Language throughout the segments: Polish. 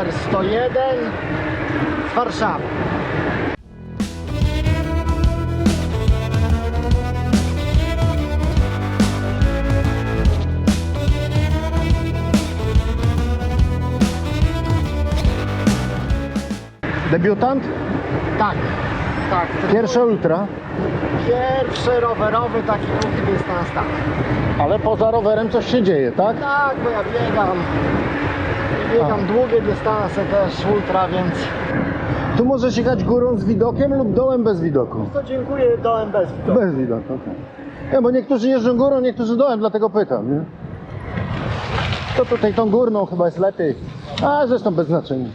numer 101 z Warszawy. Debiutant? Tak, tak. Pierwsze ultra, Pierwszy rowerowy taki długi dystans, tak. ale poza rowerem coś się dzieje, tak? Tak, bo ja biegam. Biegam długie dystanse też, ultra, więc Tu możesz jechać górą z widokiem lub dołem bez widoku. to dziękuję dołem bez widoku. Bez widoku, okej. Nie, bo niektórzy jeżdżą górą, niektórzy dołem, dlatego pytam, nie? To tutaj tą górną chyba jest lepiej. A zresztą bez znaczenia.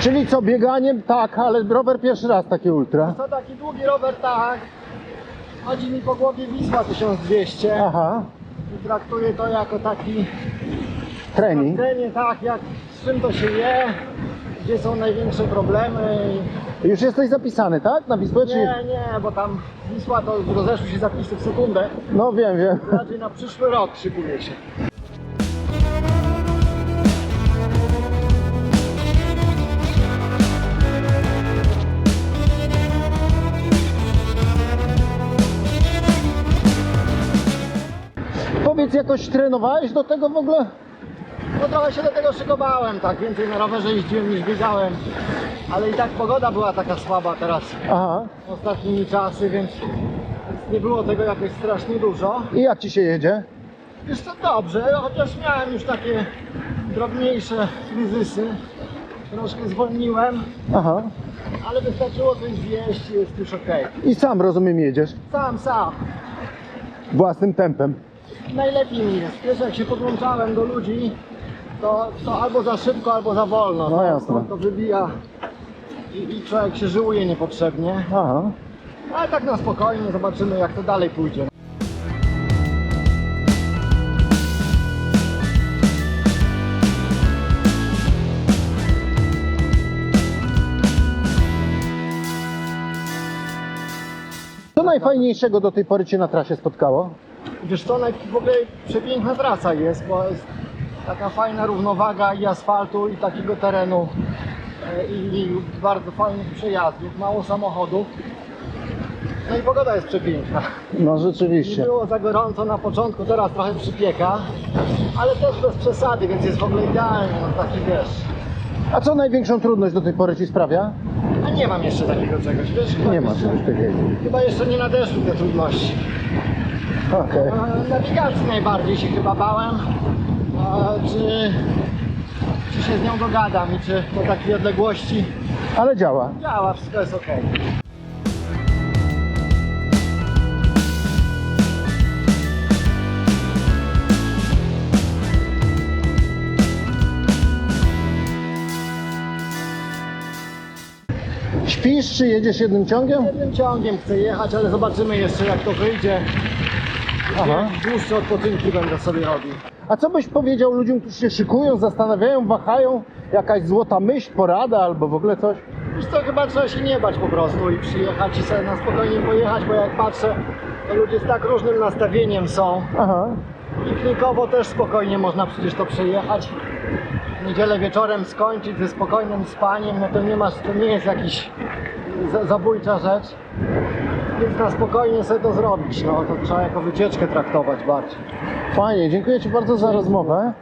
Czyli co, bieganiem? Tak, ale rower pierwszy raz takie ultra. To taki długi rower, tak. Chodzi mi po głowie Wisła 1200 Aha, i traktuję to jako taki trening. Trenie tak, jak z czym to się je, gdzie są największe problemy. Już jesteś zapisany, tak? Na Wisłę? Czy... Nie, nie, bo tam Wisła to rozeszły się zapisy w sekundę. No wiem, wiem. Raczej na przyszły rok szykuje się. Powiedz, jakoś trenowałeś do tego w ogóle? No trochę się do tego szykowałem, tak, więcej na rowerze jeździłem niż biegałem. Ale i tak pogoda była taka słaba teraz Aha. ostatnimi czasy, więc nie było tego jakoś strasznie dużo. I jak ci się jedzie? Jest to dobrze, chociaż miałem już takie drobniejsze kryzysy. Troszkę zwolniłem, Aha. ale wystarczyło coś zjeść i jest już ok. I sam rozumiem jedziesz Sam, sam. własnym tempem. Najlepiej mi jest. Wiesz, jak się podłączałem do ludzi, to, to albo za szybko, albo za wolno. No jasne. To, to wybija i, i człowiek się żyłuje niepotrzebnie. Aha. Ale tak na spokojnie zobaczymy, jak to dalej pójdzie. Co najfajniejszego do tej pory Cię na trasie spotkało? Wiesz co, w ogóle przepiękna trasa jest, bo jest taka fajna równowaga i asfaltu i takiego terenu e, i, i bardzo fajnych przejazdów, mało samochodów. No i pogoda jest przepiękna. No Nie rzeczywiście. było za gorąco na początku, teraz trochę przypieka, ale też bez przesady, więc jest w ogóle idealnie, no taki wiesz. A co największą trudność do tej pory Ci sprawia? A nie mam jeszcze takiego czegoś, wiesz? Nie ma czegoś takiego. Chyba jeszcze nie nadeszły te trudności. Okej. E, Nawigacji najbardziej się chyba bałem. E, Czy, czy się z nią dogadam i czy po takiej odległości Ale działa. działa, wszystko jest ok. Śpisz czy jedziesz jednym ciągiem? Jednym ciągiem chcę jechać, ale zobaczymy jeszcze jak to wyjdzie. Aha. Dłuższe odpoczynki będę sobie robił. A co byś powiedział ludziom, którzy się szykują, zastanawiają, wahają? Jakaś złota myśl, porada albo w ogóle coś? Wiesz co, chyba trzeba się nie bać po prostu i przyjechać i sobie na spokojnie pojechać, bo jak patrzę, to ludzie z tak różnym nastawieniem są. Aha. Piknikowo też spokojnie można przecież to przejechać. W Niedzielę wieczorem skończyć ze spokojnym spaniem, no to nie masz, to nie jest jakiś za- zabójcza rzecz. Więc na spokojnie sobie to zrobić, no to trzeba jako wycieczkę traktować bardziej. Fajnie, dziękuję Ci bardzo za rozmowę.